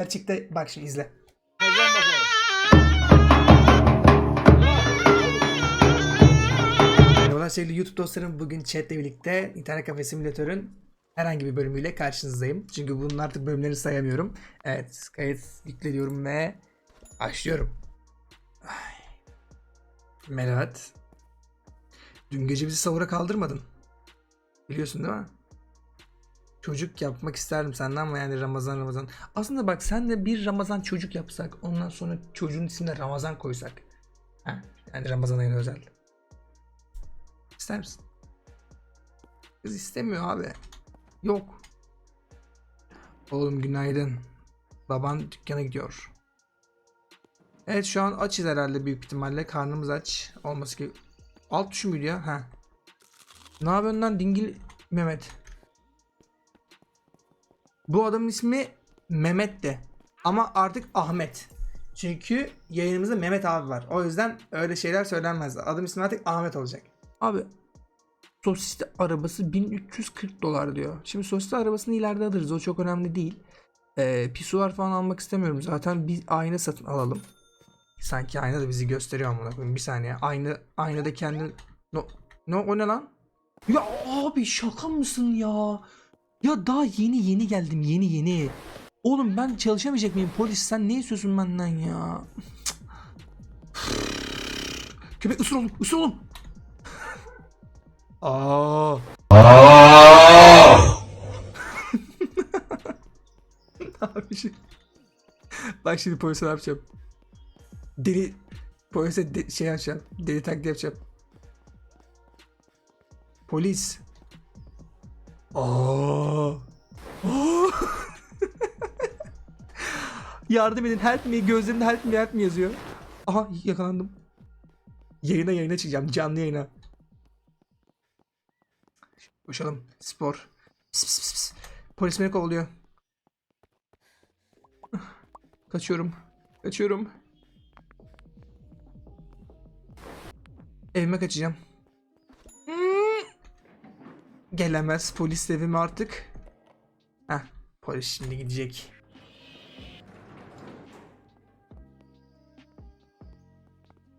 Gerçekte bak şimdi izle. Merhabalar sevgili YouTube dostlarım. Bugün chatle birlikte İnternet Kafe Simülatör'ün herhangi bir bölümüyle karşınızdayım. Çünkü bunun artık bölümlerini sayamıyorum. Evet kayıt yükleniyorum ve başlıyorum. Ay. Melahat. Dün gece bizi savura kaldırmadın. Biliyorsun değil mi? Çocuk yapmak isterdim senden ama yani Ramazan Ramazan. Aslında bak sen de bir Ramazan çocuk yapsak ondan sonra çocuğun ismine Ramazan koysak. Ha, yani Ramazan ayına özel. İster misin? Kız istemiyor abi. Yok. Oğlum günaydın. Baban dükkana gidiyor. Evet şu an açız herhalde büyük ihtimalle. Karnımız aç. Olması ki... Alt tuşu muydu ya? Ha. Ne yapıyorsun lan dingil Mehmet? Bu adamın ismi Mehmet de. Ama artık Ahmet. Çünkü yayınımızda Mehmet abi var. O yüzden öyle şeyler söylenmez. Adım ismi artık Ahmet olacak. Abi sosisli arabası 1340 dolar diyor. Şimdi sosisli arabasını ileride alırız. O çok önemli değil. Ee, pisuar falan almak istemiyorum. Zaten bir ayna satın alalım. Sanki ayna da bizi gösteriyor amına koyayım. Bir saniye. Ayna aynada kendi no, no o ne lan? Ya abi şaka mısın ya? Ya daha yeni yeni geldim. Yeni yeni. Oğlum ben çalışamayacak mıyım? Polis sen ne istiyorsun benden ya? Köpek ısır oğlum, ısır oğlum. Aa. Abi şey. Bak şimdi polise ne yapacağım? Deli polise de, şey yapacağım. Deli taklidi yapacağım. Polis. Yardım edin help me gözlerinde help me help me yazıyor. Aha yakalandım. Yayına yayına çıkacağım canlı yayına. Koşalım. Spor. Pis, pis, pis, pis. Polis beni kovalıyor. Kaçıyorum. Kaçıyorum. Evime kaçacağım. Gelemez polis evime artık. Heh, polis şimdi gidecek.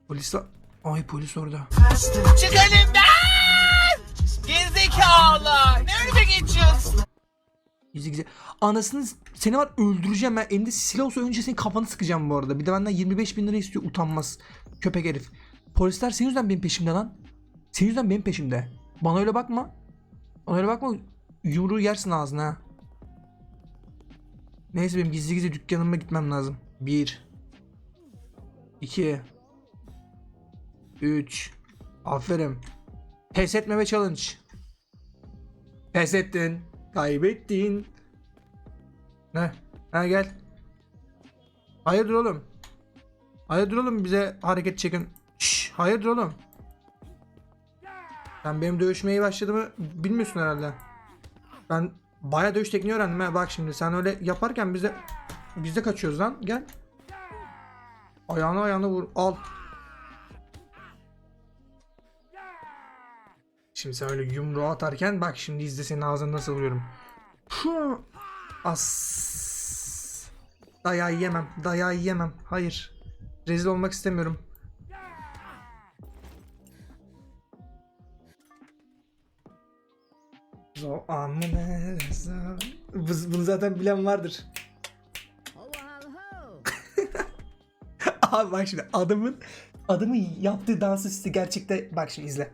Polis. Ay polis orada. Çık elimden! Gerizekalı! Ne önüme geçiyorsun? Yüzü güzel. Anasını seni var öldüreceğim ben. Elinde silah olsa önce senin kafanı sıkacağım bu arada. Bir de benden 25 bin lira istiyor utanmaz. Köpek herif. Polisler senin yüzünden benim peşimde lan. Senin yüzünden benim peşimde. Bana öyle bakma. Öyle bakma. Yumruğu yersin ağzına ha. Neyse benim gizli gizli dükkanıma gitmem lazım. 1 2 3 Aferin. Pes etmeme challenge. Pes ettin. Kaybettin. Ne? Ha gel. Hayırdır oğlum? Hayırdır oğlum bize hareket çekin. Şşş hayırdır oğlum? Sen benim dövüşmeyi başladığımı bilmiyorsun herhalde. Ben baya dövüş tekniği öğrendim ha. Bak şimdi sen öyle yaparken biz de biz de kaçıyoruz lan. Gel. Ayağına ayağına vur. Al. Şimdi sen öyle yumruğu atarken bak şimdi izle senin ağzını nasıl vuruyorum. As dayağı yemem. Dayağı yemem. Hayır. Rezil olmak istemiyorum. Zo Bunu zaten bilen vardır. Abi bak şimdi adamın adamın yaptığı dansı size gerçekte bak şimdi izle.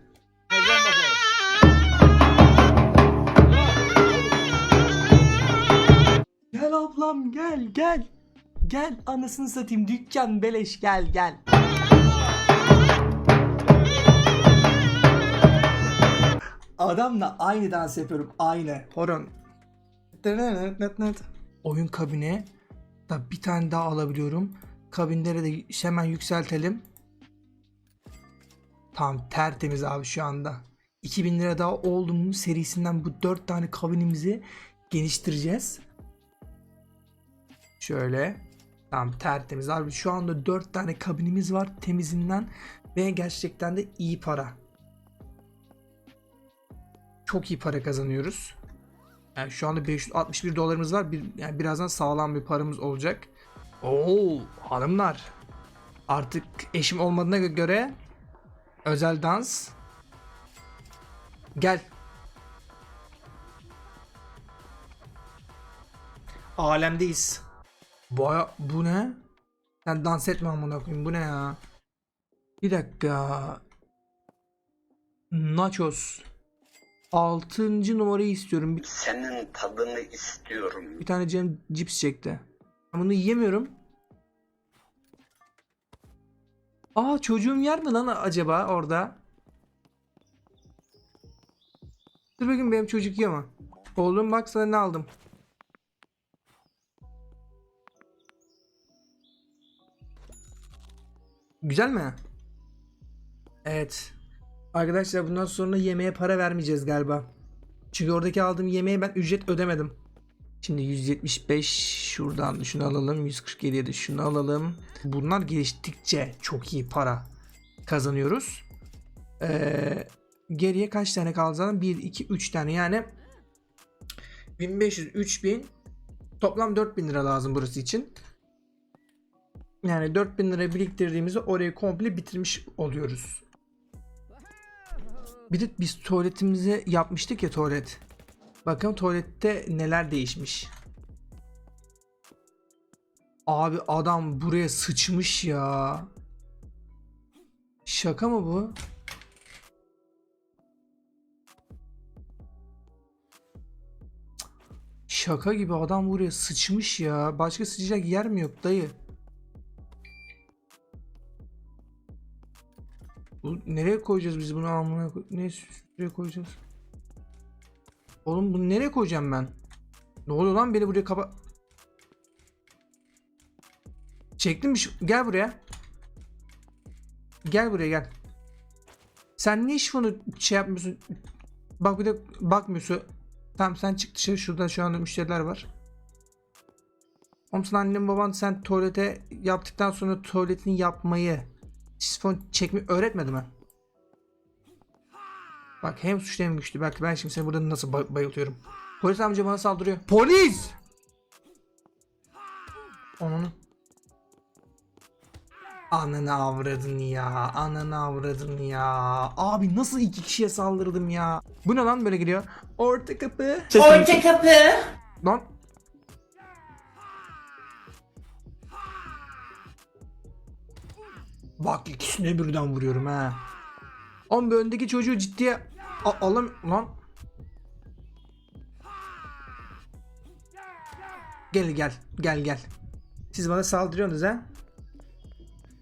Gel ablam gel gel. Gel anasını satayım dükkan beleş gel gel. Adamla aynı dans yapıyorum aynı. Horon. Oyun kabine. Da bir tane daha alabiliyorum. Kabinlere de hemen yükseltelim. Tamam tertemiz abi şu anda. 2000 lira daha oldu mu serisinden bu 4 tane kabinimizi geliştireceğiz. Şöyle. Tamam tertemiz abi. Şu anda 4 tane kabinimiz var temizinden ve gerçekten de iyi para. Çok iyi para kazanıyoruz. Yani şu anda 561 dolarımız var. Bir, yani birazdan sağlam bir paramız olacak. Oo hanımlar. Artık eşim olmadığına göre özel dans. Gel. Alemdeyiz. Baya bu ne? Sen dans etme amına koyayım. Bu ne ya? Bir dakika. Nachos. Altıncı numarayı istiyorum. Bir, Senin tadını istiyorum. bir tane Cem cips çekti. Ben bunu yiyemiyorum. Aa çocuğum yer mi lan acaba orada? Dur bakayım benim çocuk yiyor mu? Oğlum bak sana ne aldım. Güzel mi? Evet. Arkadaşlar bundan sonra yemeğe para vermeyeceğiz galiba. Çünkü oradaki aldığım yemeğe ben ücret ödemedim. Şimdi 175 şuradan şunu alalım. 147'ye de şunu alalım. Bunlar geliştikçe çok iyi para kazanıyoruz. Ee, geriye kaç tane kaldı zaten? 1, 2, 3 tane yani 1500, 3000 toplam 4000 lira lazım burası için. Yani 4000 lira biriktirdiğimizde orayı komple bitirmiş oluyoruz. Bir de biz tuvaletimizi yapmıştık ya tuvalet. Bakın tuvalette neler değişmiş. Abi adam buraya sıçmış ya. Şaka mı bu? Şaka gibi adam buraya sıçmış ya. Başka sıçacak yer mi yok dayı? Nereye koyacağız biz bunu amına Ne şuraya koyacağız? Oğlum bunu nereye koyacağım ben? Ne oluyor lan beni buraya kapa... Çektim bir şey. Gel buraya. Gel buraya gel. Sen niye şunu şey yapmıyorsun? Bak bir de bakmıyorsun. Tamam sen çık dışarı. Şurada şu anda müşteriler var. Oğlum sen baban sen tuvalete yaptıktan sonra tuvaletini yapmayı sifon çekmeyi öğretmedi mi? Bak hem suçlu hem güçlü. Bak ben şimdi seni burada nasıl bay- bayıltıyorum. Polis amca bana saldırıyor. Polis! Onun. Ananı avradın ya. Ananı avradın ya. Abi nasıl iki kişiye saldırdım ya. Bu ne lan böyle gidiyor. Orta kapı. Orta kapı. Lan. Bak ikisine birden vuruyorum ha. Oğlum öndeki çocuğu ciddiye A- alam lan. Gel gel gel gel. Siz bana saldırıyorsunuz ha?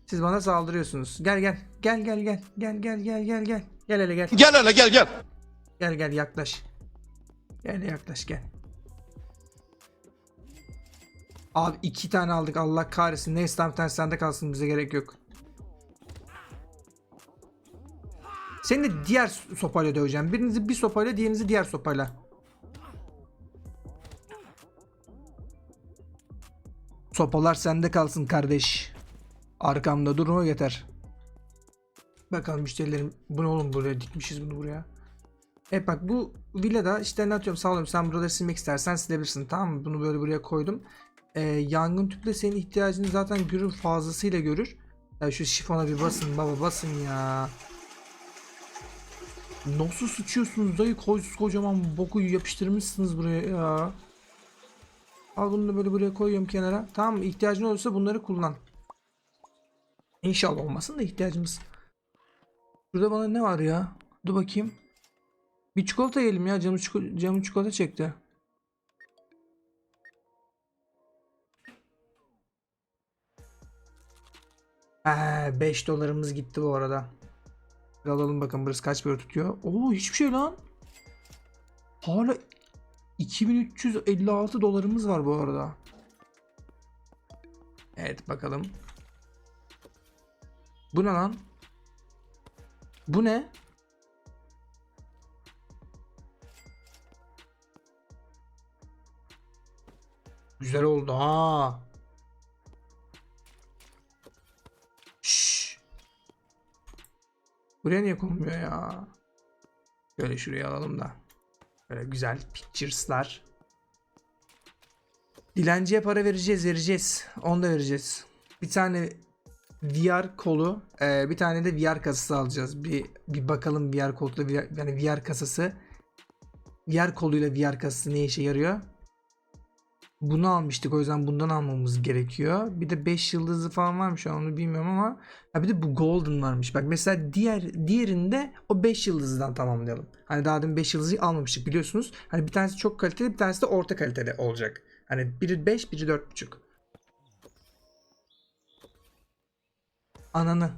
Siz bana saldırıyorsunuz. Gel gel. Gel gel gel. Gel gel gel gel gel. Gel hele gel. Gel hele gel gel. Gel gel yaklaş. Gel yaklaş gel. Abi iki tane aldık Allah kahretsin. Neyse tamam bir tane sende kalsın bize gerek yok. Seni de diğer sopayla döveceğim. Birinizi bir sopayla diğerinizi diğer sopayla. Sopalar sende kalsın kardeş. Arkamda durma yeter. Bakalım müşterilerim. Bu ne oğlum buraya dikmişiz bunu buraya. Evet bak bu villada işte ne atıyorum sağlıyorum sen buraları silmek istersen silebilirsin tamam mı? Bunu böyle buraya koydum. Ee, yangın tüpü de senin ihtiyacını zaten görür fazlasıyla görür. Ya şu şifona bir basın baba basın ya. Nasıl sıçıyorsunuz dayı kocaman boku yapıştırmışsınız buraya ya. Al bunu da böyle buraya koyuyorum kenara. Tamam? İhtiyacın olursa bunları kullan. İnşallah olmasın da ihtiyacımız. Burada bana ne var ya? Dur bakayım. Bir çikolata yiyelim ya. Canım, çiko- canım çikolata çekti. Ee, 5 dolarımız gitti bu arada. Alalım bakın burası kaç para tutuyor. Oo hiçbir şey lan. Hala 2356 dolarımız var bu arada. Evet bakalım. Bu ne lan? Bu ne? Güzel oldu ha. Buraya niye konmuyor ya? Böyle şuraya alalım da. Böyle güzel pictures'lar. Dilenciye para vereceğiz, vereceğiz. Onu da vereceğiz. Bir tane VR kolu, e, bir tane de VR kasası alacağız. Bir bir bakalım VR VR, yani VR kasası VR koluyla VR kasası ne işe yarıyor? Bunu almıştık o yüzden bundan almamız gerekiyor. Bir de 5 yıldızlı falan varmış onu bilmiyorum ama ha bir de bu golden varmış. Bak mesela diğer diğerinde o 5 yıldızlıdan tamamlayalım. Hani daha demin 5 yıldızı almamıştık biliyorsunuz. Hani bir tanesi çok kaliteli bir tanesi de orta kaliteli olacak. Hani biri 5 biri 4.5. Ananı.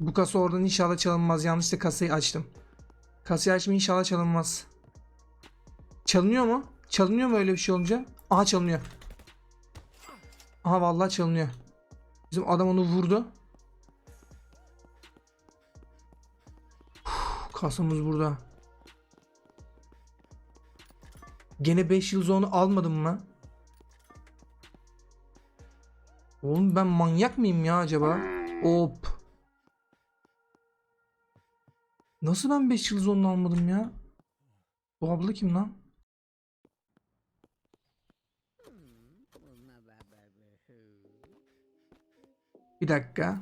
Bu kasa oradan inşallah çalınmaz. Yanlışlıkla kasayı açtım. Kasayı açtım inşallah çalınmaz. Çalınıyor mu? Çalınıyor mu öyle bir şey olunca? Aha çalınıyor. Aha vallahi çalınıyor. Bizim adam onu vurdu. Kasamız burada. Gene 5 yıl onu almadım mı? Oğlum ben manyak mıyım ya acaba? Hop. Nasıl ben 5 yıl onu almadım ya? Bu abla kim lan? Bir dakika.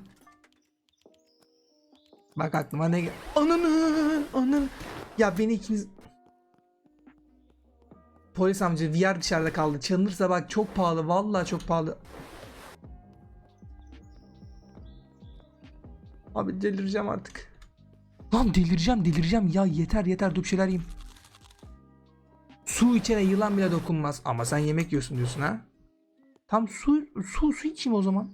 Bak aklıma ne gel... Ananı! Ya beni ikiniz... Polis amca VR dışarıda kaldı. Çalınırsa bak çok pahalı. Vallahi çok pahalı. Abi delireceğim artık. Lan delireceğim delireceğim. Ya yeter yeter dur bir şeyler yiyeyim. Su içene yılan bile dokunmaz. Ama sen yemek yiyorsun diyorsun ha. Tam su su su içeyim o zaman.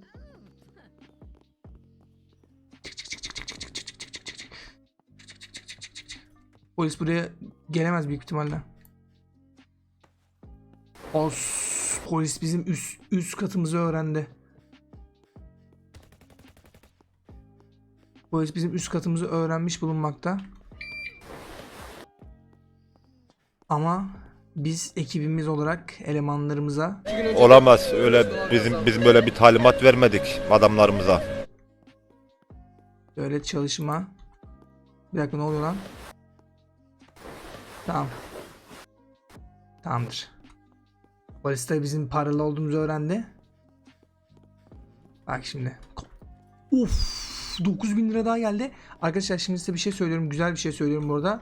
Polis buraya gelemez büyük ihtimalle. Os polis bizim üst üst katımızı öğrendi. Polis bizim üst katımızı öğrenmiş bulunmakta. Ama biz ekibimiz olarak elemanlarımıza Olamaz. Öyle bizim bizim böyle bir talimat vermedik adamlarımıza. Böyle çalışma. Bir dakika ne oluyor lan? Tamam. Tamamdır. Polis de bizim paralı olduğumuzu öğrendi. Bak şimdi. Uf, 9000 lira daha geldi. Arkadaşlar şimdi size bir şey söylüyorum. Güzel bir şey söylüyorum burada.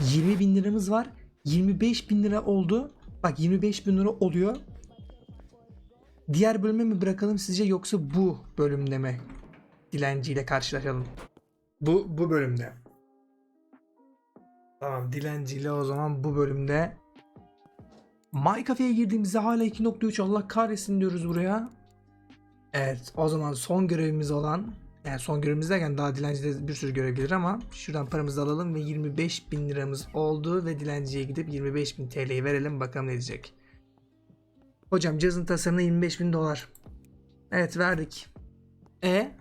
20 bin liramız var. 25 bin lira oldu. Bak 25 bin lira oluyor. Diğer bölüme mi bırakalım sizce yoksa bu bölümde mi? Dilenciyle karşılaşalım. Bu bu bölümde. Tamam dilenciyle o zaman bu bölümde My Cafe'ye girdiğimizde hala 2.3 Allah kahretsin diyoruz buraya. Evet o zaman son görevimiz olan yani son görevimiz derken daha dilencide bir sürü görev gelir ama şuradan paramızı alalım ve 25 bin liramız oldu ve dilenciye gidip 25 bin TL'yi verelim bakalım ne diyecek. Hocam cihazın tasarımı 25 bin dolar. Evet verdik. E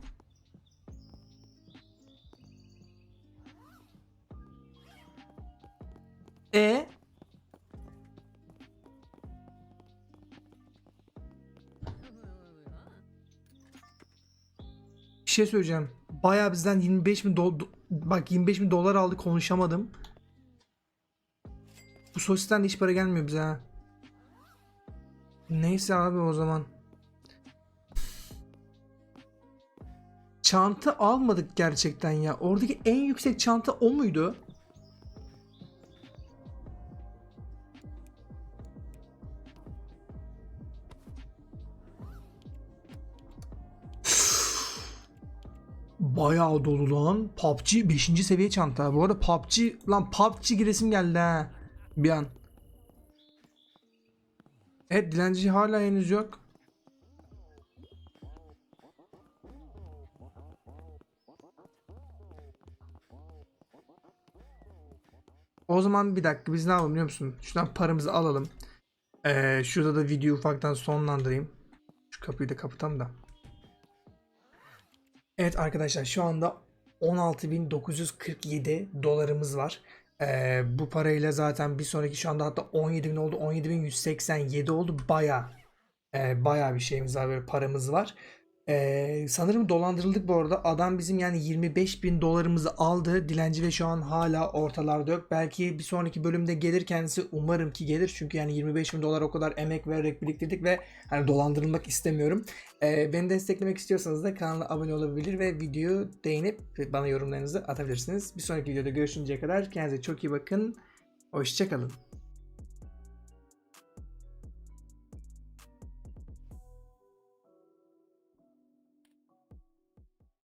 E Bir şey söyleyeceğim. Bayağı bizden 25 bin dolar bak 25 bin dolar aldı konuşamadım. Bu sosisten de hiç para gelmiyor bize ha. Neyse abi o zaman. Çanta almadık gerçekten ya. Oradaki en yüksek çanta o muydu? Bayağı dolu lan. PUBG 5. seviye çanta. Bu arada PUBG lan PUBG giresim geldi ha. Bir an. Evet dilenci hala henüz yok. O zaman bir dakika biz ne yapalım biliyor musun? Şuradan paramızı alalım. Ee, şurada da videoyu ufaktan sonlandırayım. Şu kapıyı da kapatalım da. Evet arkadaşlar şu anda 16.947 dolarımız var. Ee, bu parayla zaten bir sonraki şu anda hatta 17.000 oldu. 17.187 oldu. Baya e, baya bir şeyimiz var böyle paramız var. Ee, sanırım dolandırıldık bu arada. Adam bizim yani 25 bin dolarımızı aldı. Dilenci ve şu an hala ortalarda yok. Belki bir sonraki bölümde gelir kendisi. Umarım ki gelir. Çünkü yani 25 bin dolar o kadar emek vererek biriktirdik ve hani dolandırılmak istemiyorum. Ee, beni desteklemek istiyorsanız da kanala abone olabilir ve videoyu beğenip bana yorumlarınızı atabilirsiniz. Bir sonraki videoda görüşünceye kadar kendinize çok iyi bakın. Hoşçakalın.